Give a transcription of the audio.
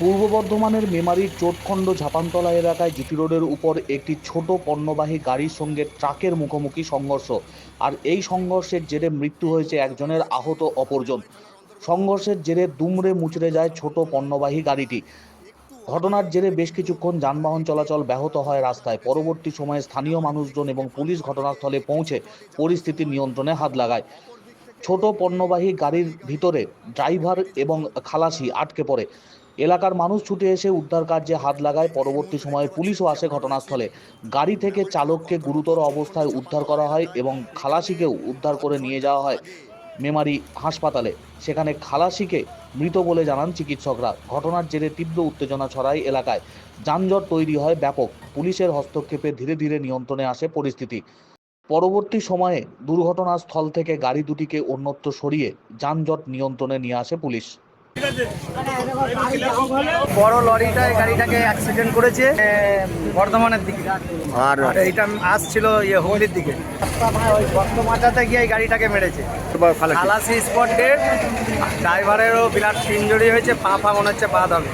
পূর্ব বর্ধমানের মেমারির চোটখণ্ড ঝাপানতলা এলাকায় জিটি রোডের উপর একটি ছোট পণ্যবাহী গাড়ির সঙ্গে ট্রাকের মুখোমুখি সংঘর্ষ। আর এই সংঘর্ষের জেরে মৃত্যু হয়েছে একজনের, আহত অপরজন। সংঘর্ষের জেরে দুমড়ে মুচড়ে যায় ছোট পণ্যবাহী গাড়িটি। ঘটনার জেরে বেশ কিছুক্ষণ যানবাহন চলাচল ব্যাহত হয় রাস্তায়। পরবর্তী সময়ে স্থানীয় মানুষজন এবং পুলিশ ঘটনাস্থলে পৌঁছে পরিস্থিতি নিয়ন্ত্রণে হাত লাগায়। ছোট পণ্যবাহী গাড়ির ভিতরে ড্রাইভার এবং খালাসি আটকে পড়ে। এলাকার মানুষ ছুটে এসে উদ্ধার কার্যে হাত লাগায়। পরবর্তী সময়ে পুলিশও আসে ঘটনাস্থলে। গাড়ি থেকে চালককে গুরুতর অবস্থায় উদ্ধার করা হয় এবং খালাসিকেও উদ্ধার করে নিয়ে যাওয়া হয় মেমারি হাসপাতালে। সেখানে খালাসিকে মৃত বলে জানান চিকিৎসকরা। ঘটনার জেরে তীব্র উত্তেজনা ছড়ায় এলাকায়। যানজট তৈরি হয় ব্যাপক। পুলিশের হস্তক্ষেপে ধীরে ধীরে নিয়ন্ত্রণে আসে পরিস্থিতি। পরবর্তী সময়ে দুর্ঘটনাস্থল থেকে গাড়ি দুটিকে অন্যত্র সরিয়ে যানজট নিয়ন্ত্রণে নিয়ে আসে পুলিশ। বড় লরিটা এই গাড়িটাকে অ্যাক্সিডেন্ট করেছে বর্ধমানের দিকে। আর এইটা আসছিল ইয়ে হুগলির দিকে। ওই বর্ধমানটাতে গিয়ে এই গাড়িটাকে মেরেছে। খালাসি। স্পট ডেট ড্রাইভারেরও বিরাট ইঞ্জুরি হয়েছে পা ফা মনে হচ্ছে পা হবে